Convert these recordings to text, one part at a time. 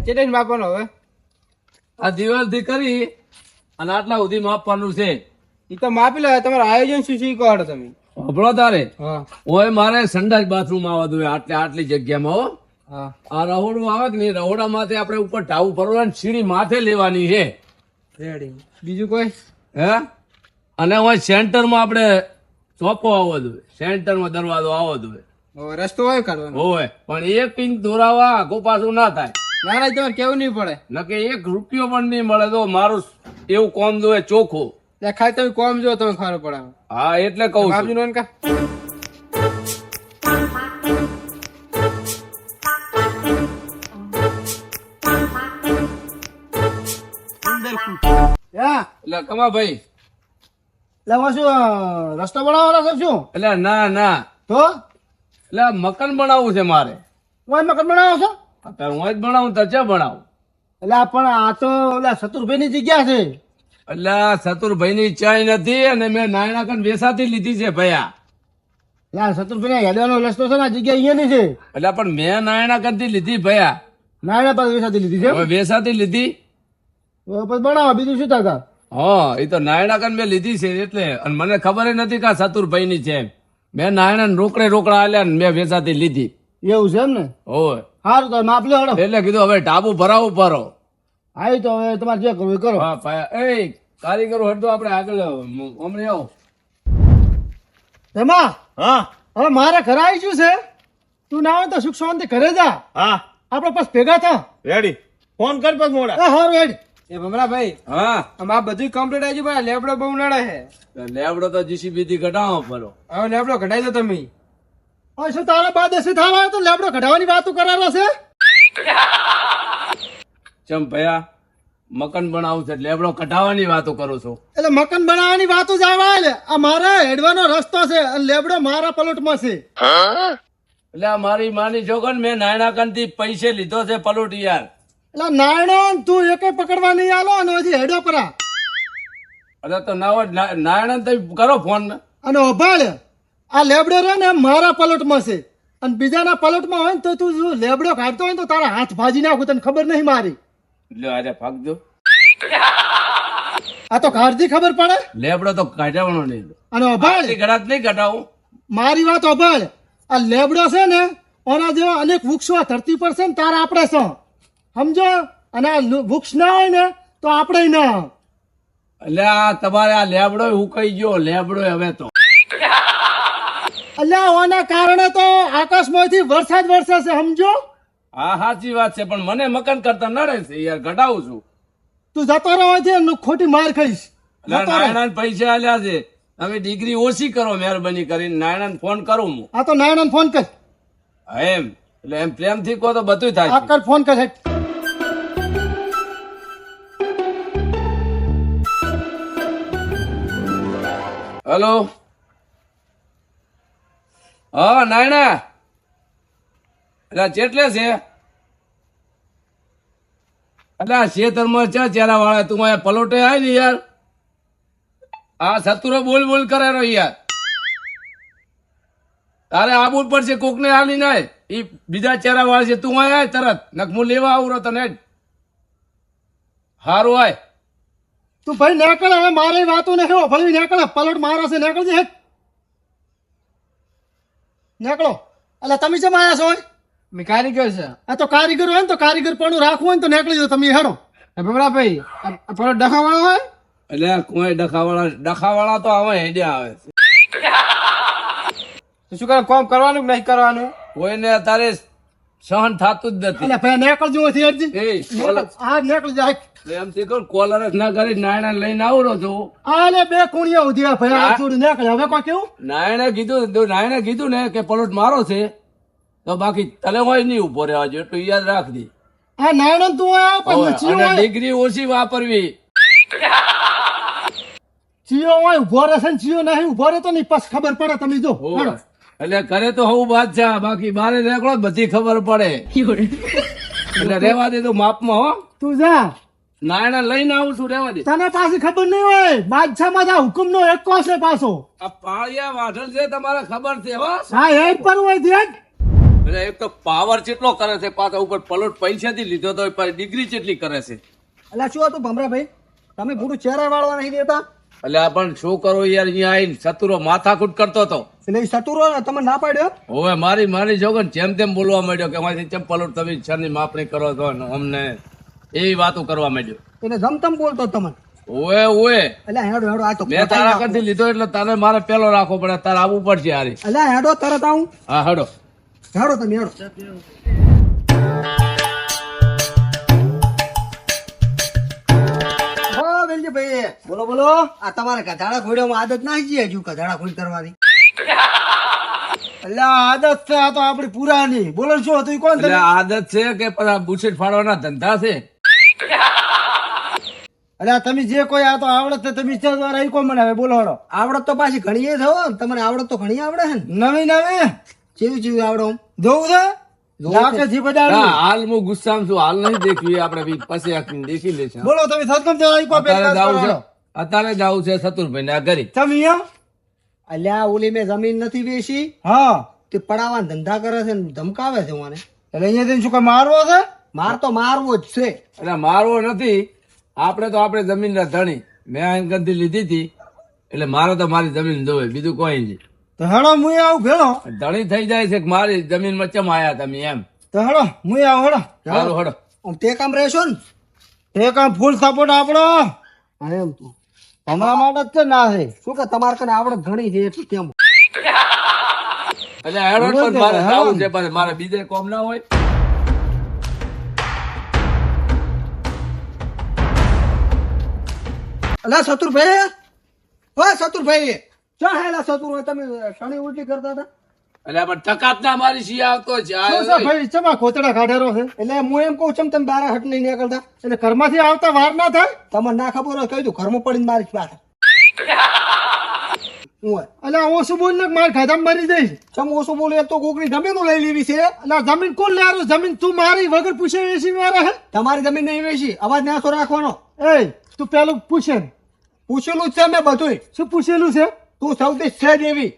ચેટલી માપવાનો હવે. આ દિવાલથી કરી અને આટલા સુધી માપવાનું છે. એ તો માપી લે તમારું આયોજન શું શું કહો તમે. હભળો તારે. ઓય મારે સંડાસ બાથરૂમ આવવા દઉં આટલી આટલી જગ્યામાં હો. આ રહોડું આવે કે નહીં? રહોડા માથે આપણે ઉપર ટાવું અને સીડી માથે લેવાની છે. રેડી. બીજું કોઈ? હે? અને હોય સેન્ટરમાં આપણે ચોપો આવવો જોઈએ સેન્ટરમાં દરવાજો આવવો જોઈએ રસ્તો હોય કરવાનો હોય. પણ એક પિંક દોરાવા આખું પાછું ના થાય. ના ના તમારે કેવું નહીં પડે. નકે એક રૂપિયો પણ નહીં મળે તો મારું એવું કોમ જોવે ચોખ્ખું ખાલી તમે કોમ જો તમે ખબર પડે હા એટલે કહું બાપજી નો કા કમા ભાઈ? એટલે શું રસ્તો બનાવવાનો છે શું? એટલે ના ના. તો? એટલે મકાન બનાવવું છે મારે. મકાન બનાવો છો? હું જ ભણાવું તો ચા બનાવું એટલે પણ આ તો ઓલા શત્રુભાઈ ની જગ્યા છે. એટલે સતુરભાઈ ની ચાય નથી અને મેં નાયણાકન વેસાથી લીધી છે ભયા. આ શત્રુભાઈ હેડવાનો રસ્તો છે ને જગ્યા અહીંયાની છે. એટલે પણ મેં નાયણાકનથી લીધી ભયા. ના પાસે વેસાતી લીધી છે વેસાતી લીધી? પછી બનાવો બીજું શું થતા હા એ તો નાયણાકન મેં લીધી છે એટલે. અને મને ખબર નથી કે સતુરભાઈ ની છે મેં નાયણા રોકડે રોકડા આલ્યા ને મેં વેસાતી લીધી. એવું છે એમ ને? હોય. સારું તો માપ લો હડો. એટલે કીધું હવે ટાબુ ભરાવું પરો આવી તો હવે તમારે જે કરવું એ કરો. હા ભાઈ એ કારીગરો હટતો આપણે આગળ હમણાં આવો. એમાં હા? હવે મારે ઘરે આવી શું છે. તું ના હોય તો સુખ શાંતિ ઘરે જા. હા. આપણે પછી ભેગા થા. રેડી ફોન કર પગ મોડા. હા હારું રેડી એ ભમરા ભાઈ હા આ બધું કમ્પ્લીટ આવી ગયું લેબડો બહુ નડે છે. લેબડો તો જીસીબી થી ઘટાડવો પરો હવે લેબડો ઘટાઈ દો તમે. શું તારા બાદ એસી થવા તો લેબડો કઢાવવાની વાતો કરારો છે? ચમ ભયા મકાન બનાવું છે લેબડો કઢાવવાની વાતો કરું છું. એટલે મકાન બનાવવાની વાતો જ આવે એટલે આ મારા હેડવાનો રસ્તો છે અને લેબડો મારા પલોટમાં છે. એટલે આ મારી માની જોગન મેં નાયણા થી પૈસે લીધો છે પલોટ યાર એટલે નાયણા તું એકે પકડવા નહીં આલો અને હજી હેડો પરા. અરે તો ના નાયણા તો કરો ફોન. અને ઓભાળ આ લેબડો રહે ને મારા પલટમાં છે. અને બીજાના પલોટમાં હોય ને તો તું જો લેબડો કાઢતો હોય ને તો તારા હાથ ભાજી નાખું તને ખબર નહીં મારી. એટલે અરે ફાકજો આ તો કાઢથી ખબર પડે? લેબડો તો કાઢવાનો નહીં. અને અભાળ. ઘડાત નહીં કાઢાવું. મારી વાત અભાળ. આ લેબડો છે ને ઓના જેવા અનેક વૃક્ષો ધરતી પર છે ને તારા આપણે છે. સમજો? અને આ લુ- વૃક્ષ ના હોય ને તો આપણે ના. એટલે આ તમારે આ લેબડો હું કહી ગયો લેબડો હવે તો. અલ્યા ઓના કારણે તો આકાશમાંથી વરસાદ વરસે છે સમજો? હા સાચી વાત છે પણ મને મકાન કરતા નડે છે યાર ઘટાવું છું. તું જતો રહો છે ખોટી માર ખાઈશ. નારાયણ પૈસા આલ્યા છે. તમે ડિગ્રી ઓછી કરો મહેરબાની કરીને. નારાયણ ફોન કરું હું. આ તો નારાયણ ફોન કર. એમ. એટલે એમ પ્રેમથી કહો તો બધું થાય આ કર ફોન કર હેઠ. હલો. હા, નાયણા. એટલે ચેટલે છે. એટલે શેતરમાં છે ચેરા વાળા તું અહીંયા પલોટે આવી ને યાર. આ સતુરો બોલ બોલ કરે રો યાર. તારે આબુ પડશે કોક ને હાલી નાય. એ બીજા ચેરા વાળા છે, તું આય તરત. નકમુ લેવા આવું તને. હારું આય. તું ભાઈ નીકળ હવે મારે વાતો ને કેવો ભલે પલોટ પલટ મારા છે, નીકળજે. હેઠ નીકળો. એટલે તમે જેમ આવ્યા છો મેં કારીગર છે. આ તો કારીગર હોય ને તો કારીગર પણ રાખવું હોય ને તો નીકળી જાવ તમે હેડો. ભમરા ભાઈ પેલો ડખાવાળો હોય? એટલે કોઈ ડખાવાળા ડખાવાળા તો આવે હેડે આવે. શું કરે કોમ કરવાનું કે નહીં કરવાનું? કોઈને અત્યારે સહન થતું જ નથી. ભાઈ હા નીકળી જાય. કોલર જ ના કરી નાયણા લઈને આવરો છું. આને બે કુણિયા ઉધી આ ભાઈ આ છોડી નીકળે હવે કોઈ કેવું? નાયણે કીધું તો નાયણે કીધું ને કે પલોટ મારો છે. તો બાકી તલે હોય નહીં ઊભો રહેવા જો એટલું યાદ રાખજે. આ નાયણ તું પણ હોય ડિગ્રી ઓછી વાપરવી. ચિયો હોય ઊભો રહેશે ને ચિયો નહીં ઊભો રહે તો નહીં પછી ખબર પડે તમે જો. એટલે કરે તો હું બાદશાહ છે બાકી બારે નીકળો બધી ખબર પડે. એટલે રેવા દે તો માપમાં હો. તું જા. નાયણા લઈને આવું છું રેવા દે. તને પાછી ખબર નહીં હોય. બાદશાહમાં જા હુકમ નો એક છે પાછો. આ પાળિયા વાઢલ છે તમારે ખબર છે હો. હા એ પણ હોય ધ્યાન એટલે એક તો પાવર કેટલો કરે છે પાછા ઉપર પલોટ પૈસાથી લીધો તો ડિગ્રી કેટલી કરે છે? એટલે શું હતું ભમરાભાઈ? તમે પૂરું ચહેરા વાળવા નહીં દેતા? એટલે આ પણ શું કરો યાર અહીંયા આવીને સતુરો માથાકૂટ કરતો હતો એટલે એ સતુરો તમે ના પાડ્યો? હવે મારી મારી જોગન જેમ તેમ બોલવા માંડ્યો કે અમારી ચમ પલોટ તમે છની માપણી કરો છો ને અમને એવી વાતો કરવા માંડ્યો. એટલે જમતમ બોલતો તમે ઓએ ઓએ એટલે હેડો હેડો આ તો મેં તારા કરતી લીધો એટલે તારે મારે પેલો રાખવો પડે તારે આવવું પડશે હારી. એટલે હેડો તરત આવું. હા હેડો. હેડો તમે હેડો. બોલો બોલો. આ તમારે ગધાડા ખોડવામાં આદત ના આવી હજુ ગધાડા ખોડ કરવાની? એટલે આદત છે આ તો આપડી પુરાની. બોલો શું હતું કોણ એટલે આદત છે કે પેલા ફાડવાના ધંધા છે? એટલે તમે જે કોઈ આ તો આવડત છે તમે ઈચ્છા દ્વારા ઈ કોણ બનાવે? બોલો હેડો આવડત તો પાછી ઘણી એ તમને આવડત તો ઘણી આવડે છે નવી નવી? જેવી જેવી આવડે જોવું છે? હાલ હું ગુસ્સામાં છું. હાલ નહીં દેખવી. આપણે બી પછી દેખી લેશે બોલો તમે સદગમ જરા અત્યારે જવું છે સતુરભાઈ ના ઘરે. તમે એમ? અલ્યા ઓલી મેં જમીન નથી બેસી હા. તે પડાવા ધંધા કરે છે ને ધમકાવે છે મને. એટલે અહીંયા શું કઈ મારવો છે? માર તો મારવો જ છે. એટલે મારવો નથી. આપણે તો આપણે જમીન ના ધણી. મેં આ ગંદી લીધી હતી. એટલે મારે તો મારી જમીન જોવે બીજું કોઈ નહીં. તો હેડો હું આવું ભેળો. ધણી થઈ જાય છે મારી જમીનમાં ચમ આયા તમે એમ. તો હેડો હું આવું હેડો. સારું હડો. તે કામ રહેશો ને? તે કામ ફૂલ સપોર્ટ આપણો એમ તું. તમારા માટે જ છે ના છે શું કે તમારે કને આવડત ઘણી છે એટલું કેમ એટલે હેડો પણ મારે જાવું છે પણ મારે બીજે કોમ ના હોય. અલા શત્રુભાઈ ઓ શત્રુભાઈ. ચા હેલા શત્રુ તમે શણી ઉલટી કરતા હતા? એટલે પણ ટકાત ના મારી શી આવતો છે? આ શું છે ભાઈ? ચમા કોતડા કાઢેરો છે? એટલે હું એમ કહું છું તમે બારા હટ નહીં નીકળતા. એટલે ઘરમાંથી આવતા વાર ના થાય? તમને ના ખબર હોય કહી દઉં ઘરમાં પડીને મારી પાછા એટલે ઓછું બોલ ને માર ખાધા મરી જઈશ. ચમ ઓછું બોલે તો કોકની જમીન લઈ લેવી છે? એટલે જમીન કોણ લેવાનું જમીન તું મારી વગર પૂછે વેચી મારે હે? તમારી જમીન નહીં વેચી અવાજ નાખો રાખવાનો. એ તું પેલું પૂછે પૂછેલું છે મેં બધું શું પૂછેલું છે? તું સૌથી છે દેવી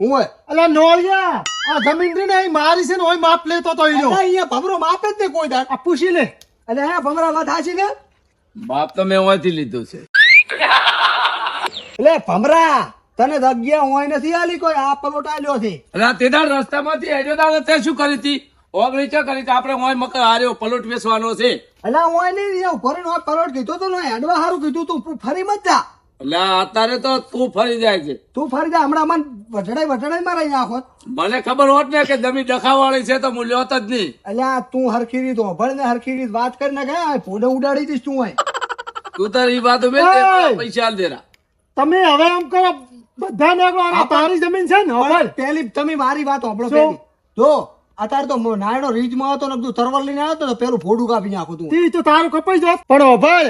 હું અલા નોળિયા આ જમીન રી ને મારી છે ને ઓય માપ લેતો તો ઈનો અહીંયા ભમરો માપ જ ને કોઈ દાડ. આ પૂછી લે. અલે હે ભમરા વાત હાચી ને માપ તો મેં ઓયથી લીધું છે. એટલે ભમરા તને જગ્યા હોય નથી આલી કોઈ આ પલોટ લ્યો છે. અલા તે દાડ રસ્તામાંથી હેડ્યો તારે તે શું કરી હતી? ઓગળી ચા કરી આપણે ઓય મકર હાર્યો પલોટ વેચવાનો છે. એટલે હોય નહીં ફરીને હોય પલોટ કીધું તો નહીં હેડવા હારું કીધું તું ફરી મત જા. એટલે અત્યારે તો તું ફરી જાય છે. તું ફરી જાય હમણાં મન વઢડાઈ વઢડાઈ મારા નાખો. મને ખબર હોત ને કે જમીન ડખાવાળી છે તો હું લ્યોત જ નહીં. એટલે તું હરખી રીત હોભળ ને હરખી રીત વાત કરીને ગયા ફોડે ઉડાડી દઈશ તું હોય તું તાર વાત ઉમેર પૈસા દેરા. તમે હવે એમ કરો બધા ને તારી જમીન છે ને પેલી તમે મારી વાત હોભળો પેલી. જો અત્યારે તો નાયડો રીજમાં હતો ને બધું તરવલ લઈને આવ્યો તો પેલું ફોડું કાપી નાખું તું. તો તારું કપાઈ જાય પણ હોભાળ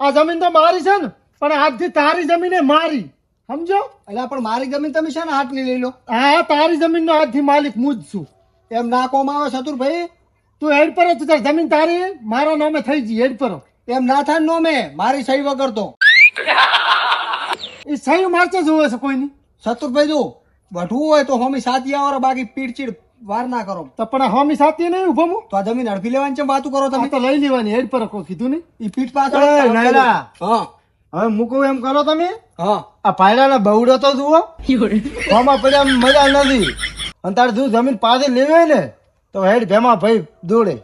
આ જમીન તો મારી છે ને. પણ આજથી તારી જમીન એ મારી. સમજો? એટલે પણ મારી જમીન તમે છે ને હાથની લઈ લો? હા તારી જમીન નો આજથી માલિક હું જ છું. એમ ના કોમ આવે ચતુરભાઈ તું હેડ પર તું તારી જમીન તારી. મારા નામે થઈ ગઈ હેડ પર. એમ ના થાય નોમે મારી સહી વગર તો. એ સહી મારચે જોવે છે કોઈની. ચતુરભાઈ જો વઢવું હોય તો હોમી સાથી આવો બાકી પીડચીડ વાર ના કરો. તો પણ હોમી સાથે નહીં ઊભો હું તો આ જમીન અડધી લેવાની છે વાતું કરો તમે. તો લઈ લેવાની હેડ પર કીધું ને એ પીઠ પાછળ. હા. હવે મૂકું એમ કરો તમે? હા. આ પાયલાના બહુડો તો જુઓ. આમાં પડ્યા મજા નથી. અને તારે જો જમીન પાછી લેવી હોય ને તો હેડ ભેમા ભાઈ દોડે.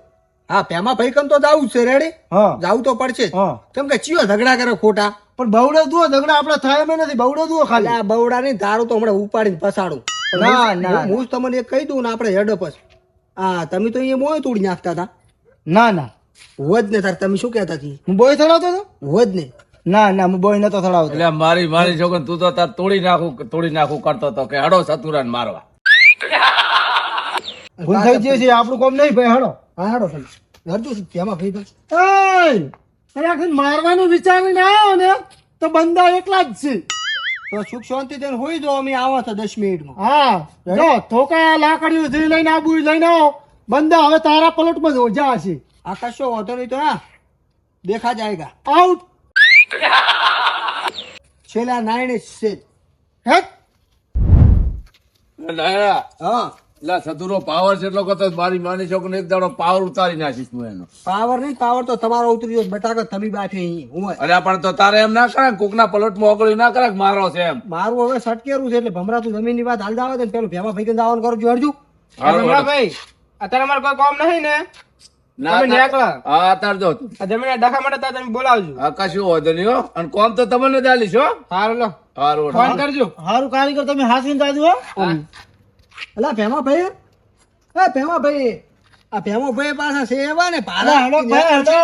હા ભેમા ભાઈ કન તો જાવું જ છે રેડી હા. જાવું તો પડશે હા. કેમ કે ચિયો ઝઘડા કરે ખોટા. પણ બહુડો જુઓ ઝઘડા આપણે થાય એમ નથી. બહુડો જુઓ ખાલી. આ બહુડા ની ધારું તો હમણાં ઉપાડીને પસાડું ના, ના, હું જ તમને એક કહી દઉં ને આપણે હેડો પછી હા તમે તો અહીંયા મોય તોડી નાખતા હતા. ના ના. હોજ ને તાર તમે શું કહેતા હતી હું બોય થડાવતો હતો? હોજ ને. ના ના હું બોય નતો થડાવતો. એટલે મારી મારી છોકરો તું તો તાર તોડી નાખું તોડી નાખું કરતો હતો કે હડો સતુરાન મારવા. ભૂલ થઈ ગઈ છે આપણું કોમ નહીં ભાઈ હડો. હા હડો હરજો છું તેમાં ભાઈ ભાઈ અરે આખી મારવાનું વિચારીને આવ્યો ને તો બંદા એકલા જ છે. તો સુખ શાંતિ થઈને હોઈ જો અમે આવો તો દસ મિનિટમાં. હા જો થોકા લાકડીઓ જઈ લઈને આબુ લઈને આવો. બંદા હવે તારા પલટમાં જ ઓજા છે આકાશ કશો વાંધો નહીં તો હા દેખા જાયગા આઉટ છેલ્લા નાયણે છે. હે? નાયણા, હા. લા સતુરો પાવર છે એટલો કરતો મારી માની છોકરીને એક દાડો પાવર ઉતારી નાખીશ હું એનો. પાવર નહીં પાવર તો તમારો ઉતરી ગયો કે તમે બાઠે અહીં હું અરે પણ તો તારે એમ ના કરે કોકના પલોટમાં ઓગળી ના કરે મારો છે એમ. મારું હવે સટકેરું છે એટલે ભમરાતું જમીનની વાત હાલ દાવે પેલું ભેમા ભાઈ દાવાનું કરું છું હરજુ? હારું, હારું. ભાઈ અત્યારે અમારે કોઈ કામ નહીં ને? ના હા જો જમીન ડખા માટે તમે બોલાવજો. કશું વાંધો નહીં અને કોમ તો તમને ચાલીશ હો. સારું લો. હારું ફોન કરજો. હારું કારીગર તમે હાસીને દાદુ અલા ભેમા ભાઈ. એ ભેમા ભાઈ. આ ભેમા ભાઈ પાછા છે એવા ને ભાડા હેડો ભાઈ હેડો.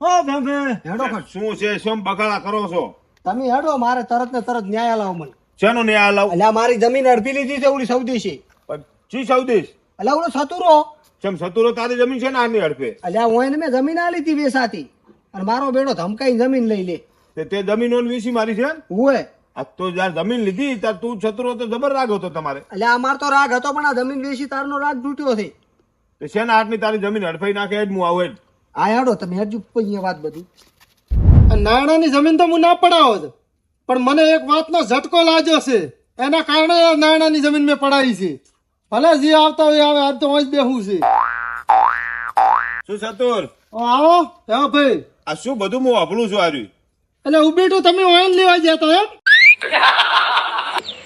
હો ભેમ ભેમ. હેડો શું છે? શું બગાડા કરો છો? તમે હેડો મારે તરત ને તરત ન્યાય લાવો મને. શેનો ન્યાય લાવો એટલે અલ્યા મારી જમીન અડધી લીધી છે ઓલી સૌદી છે. ચી સૌદેશ અલ્યા ઓલો સતુરો. ચમ સતુરો તારી જમીન છે ને આની હડપે. અલ્યા હું એને મેં જમીન આ લીધી વેસાતી અને મારો બેડો ધમકાઈ જમીન લઈ લે. તે તે જમીનો વીસી મારી છે? ને? હુએ. આ તો જયારે જમીન લીધી ત્યારે તું છતરો તો જબર રાગ હતો તમારે. અલ્યા અમાર તો રાગ હતો પણ આ જમીન વેસી તારનો રાગ તૂટ્યો છે. તે શેના હાથની તારી જમીન હડફાઈ નાખે જ હું આવું. આ હેડો તમે હજુ અહીંયા વાત બધી. નાણાની જમીન તો હું ના પડાવો જ. પણ મને એક વાતનો ઝટકો લાગ્યો છે. એના કારણે નાણાની જમીન મેં પડાવી છે. ભલે જે આવતા હોય આવે આમ તો જ બેહું છે. શું સતુર? આવો હા ભાઈ. આ શું બધું હું વાપરું છું આર્યું? એટલે હું બેઠું તમે ઓઇલ લેવા ગયા હતા એમ?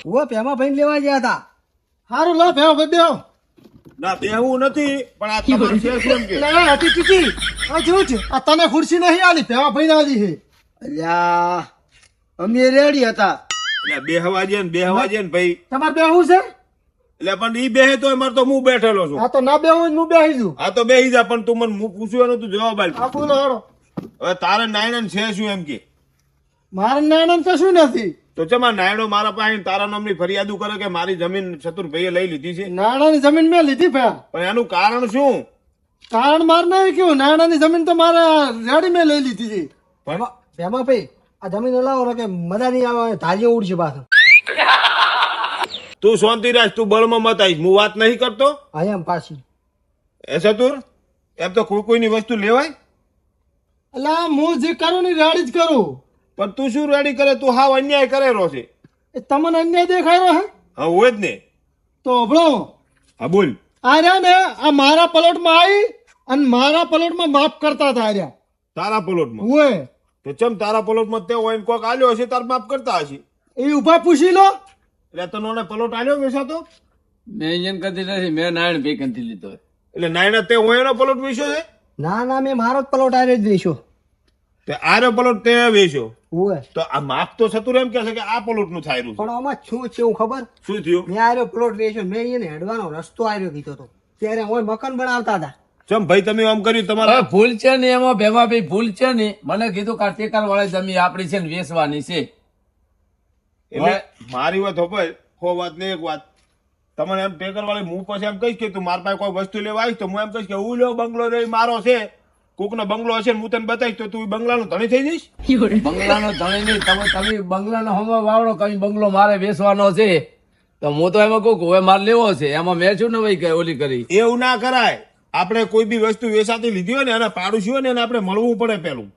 હું પેમા ભાઈ લેવા ગયા હતા. સારું લો ભેવા ભાઈ બેહો. ના બેહવું નથી પણ આ તમારું છે શું એમ કે? ના હતી ટીકી. આ છે આ તને ખુરશી નહીં આલી ભેવા ભાઈ આલી છે. અલ્યા અમે રેડી હતા. બે બેહવા જેન ને બેહવા જેન ને ભાઈ. તમારે બેહું છે? એટલે પણ ઈ બેહે તો મારે તો હું બેઠેલો છું. આ તો ના બેહું હું બેહી છું આ તો બેહી જા પણ તું મને હું પૂછ્યું એનો તું જવાબ આપ હેડો હવે તારે નાયણ છે શું એમ કે? મારે નાયણન તો શું નથી? તો ચમા નાયણો મારા પાસે તારા તારા નામની ફરિયાદો કરે કે મારી જમીન ચતુરભાઈએ લઈ લીધી છે? નાણાંની જમીન મેં લીધી ભેયા. પણ એનું કારણ શું? કારણ મારે નહીં કેવું? નાણાંની જમીન તો મારે રેડી મેં લઈ લીધી છે. પણ ભેમા ભાઈ આ જમીન લાવો ને કે મજા નહીં આવે ધારીઓ ઉડશે પાછા. તું શાંતિ રાખ તું બળમાં મત આવીશ. હું વાત નહીં કરતો? હા એમ પાછી એ સતુર એમ તો કોઈ કોઈની વસ્તુ લેવાય? એટલે હું જે કરું ને રેડી જ કરું. પણ તું શું રેડી કરે? તું હાવ અન્યાય કરેલો છે. એ તમને અન્યાય દેખાયો હે? હા હોય જ ને. તો હભળો હા બોલ. આ રહ્યા ને આ મારા પલોટમાં આવી અને મારા પલોટમાં માફ કરતા હતા આર્યા રહ્યા. તારા પલોટમાં? હોય તો ચમ તારા પલોટમાં તે હોય કોક આલ્યો હશે તાર માફ કરતા હશે? એ ઊભા પૂછી લો. એટલે પલોટ પ્લોટ આલ્યો વેચાતો મેં અહીંયા કદી નથી મેં નારાયણ ભાઈ કંથી લીધો એટલે નાયના તે હોય એનો પ્લોટ વેચ્યો છે? ના ના મેં મારો જ પલોટ આરે જ દેશો તે આરો પલોટ તે વેચ્યો હોય તો આ માપ તો સતુર એમ કહે છે કે આ પલોટનું થાય પણ આમાં શું છે એવું ખબર? શું થયું? મેં આરો પલોટ વેચ્યો મેં એને હેડવાનો રસ્તો આર્યો કીધો હતો ત્યારે હું મકાન બનાવતા હતા. ચમ ભાઈ તમે આમ કર્યું તમારે? ભૂલ છે ને એમાં ભેવા ભાઈ ભૂલ છે ને? મને કીધું કે વાળા જમી જમીન આપણી છે ને વેચવાની છે. એટલે મારી વાત હોપર હો વાત ને એક વાત. તમને એમ ટેકર વાળી હું પછી એમ કહીશ કે તું મારા પાસે કોઈ વસ્તુ લેવા આવીશ તો હું એમ કહીશ કે હું લો બંગલો રે મારો છે. કોકનો બંગલો હશે ને હું તને બતાવીશ તો તું બંગલાનો ધણી થઈ જઈશ? બંગલાનો ધણી નહીં તમે તમે બંગલાનો હમો વાવડો કઈ બંગલો મારે બેસવાનો છે? તો હું તો એમાં કહું હવે મારે લેવો છે. એમાં મેં છું ને ભાઈ ઓલી કરી? એવું ના કરાય. આપણે કોઈ બી વસ્તુ વેસાતી લીધી હોય ને એને પાડું હોય ને એને આપણે મળવું પડે પેલું.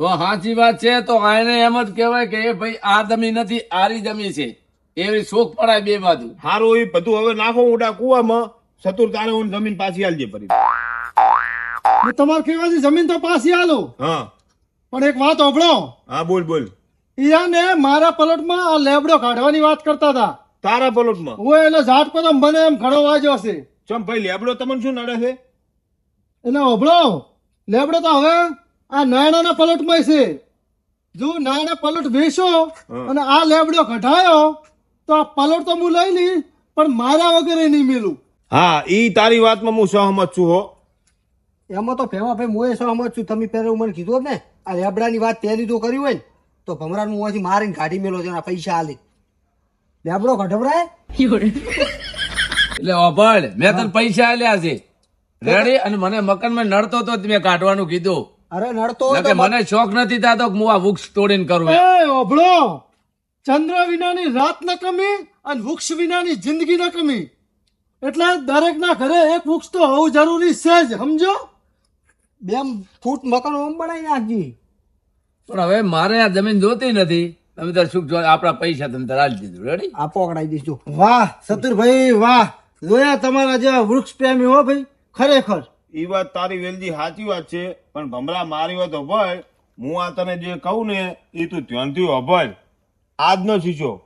તો સાચી વાત છે તો આને એમ જ કહેવાય કે એ ભાઈ આ જમીન નથી આરી જમીન છે. એવી શોખ પડાય બે બાજુ. સારું એ બધું હવે નાખો ઉડા કુવામાં સતુર તારે હું જમીન પાછી આલજે ફરી. તમારે કહેવાથી જમીન તો પાછી આલો. હા. પણ એક વાત હોભળો. હા બોલ બોલ. ઈયા ને મારા પલોટમાં આ લેબડો કાઢવાની વાત કરતા હતા. તારા પલોટમાં? હું એટલે ઝાટ પર મને એમ ઘણો વાગ્યો છે. ચમ ભાઈ લેબડો તમને શું નડે છે? એટલે ઓભળો લેબડો તો હવે આ નાણાના પલટમાં છે. જો નાણા પલટ વેચો અને આ લેબડો કઢાયો તો આ પલટ તો હું લઈ લઈ પણ મારા વગેરે નહીં મેલું. હા ઈ તારી વાતમાં હું સહમત છું હો. એમાં તો ભેમા ભાઈ હું એ સહમત છું. તમે પહેલા મને કીધું ને આ લેબડાની વાત પહેલી તો કરી હોય ને તો ભમરાનું મોંથી મારીને કાઢી મેલો છે પૈસા હાલી લેબડો કઢવરાય? એટલે અભળ મેં તને પૈસા આલ્યા છે. રેડી? અને મને મકાનમાં નડતો તો જ મેં કાઢવાનું કીધું. અરે નડતો હોય મને શોખ નથી થતો કે હું આ વૃક્ષ તોડીને કરું એ ઓભળો ચંદ્ર વિનાની રાત ન કમી અને વૃક્ષ વિનાની જિંદગી ન કમી. એટલે દરેકના ઘરે એક વૃક્ષ તો હોવું જરૂરી છે જ સમજો? બે ફૂટ મકાન ઓમ બનાવી નાખજી. પણ હવે મારે આ જમીન જોતી નથી. તમે તાર સુખ જો આપણા પૈસા તમે તાર દીધું. રેડી આ પકડાઈ દઈશું વાહ સતુરભાઈ વાહ. જોયા તમારા જેવા વૃક્ષ પ્રેમી હો ભાઈ ખરેખર. એ વાત તારી વેલજી સાચી વાત છે પણ ભમરા મારી વાત અભય હું આ તને જે કહું ને એ તું ધ્યાનથી અભય. આજનો શીશો.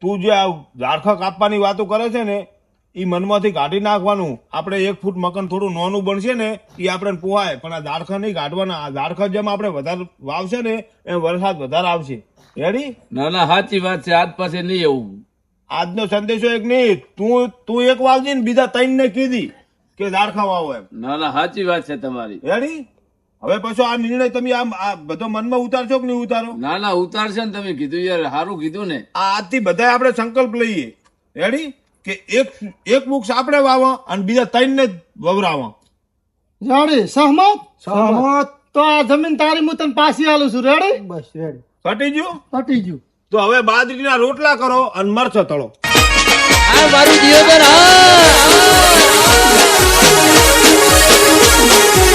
તું જે આ ઝાડખા કાપવાની વાતો કરે છે ને એ મનમાંથી કાઢી નાખવાનું. આપણે એક ફૂટ મકાન થોડું નાનું બનશે ને એ આપણે પોહાય. પણ આ ઝાડખા નહીં કાઢવાના. આ ઝાડખા જેમ આપણે વધારે વાવશે ને એમ વરસાદ વધારે આવશે. રેડી ના ના સાચી વાત છે. આજ પાસે નહીં એવું. આજનો સંદેશો એક નહીં. તું તું એક વાવજી ને બીજા ત્રણ ને કીધી. કે ઝાડખા વાવો એમ. ના ના સાચી વાત છે તમારી. રેડી? હવે પછી આ નિર્ણય તમે આમ આ બધો મનમાં ઉતારશો કે નહીં ઉતારો? ના ના ઉતારશે ને તમે કીધું યાર સારું કીધું ને. આ આજથી બધા આપણે સંકલ્પ લઈએ. રેડી? કે એક એક વૃક્ષ આપણે વાવો અને બીજા ત્રણ ને વવરાવો રેડી? સહમત? સહમત. તો આ જમીન તારી હું તને પાછી આલું છું. રેડી? બસ રેડી. કટી ગયું? કટી ગયું. તો હવે બાજરીના રોટલા કરો અને મરચો તળો. આ મારું જીવન હા. Thank you.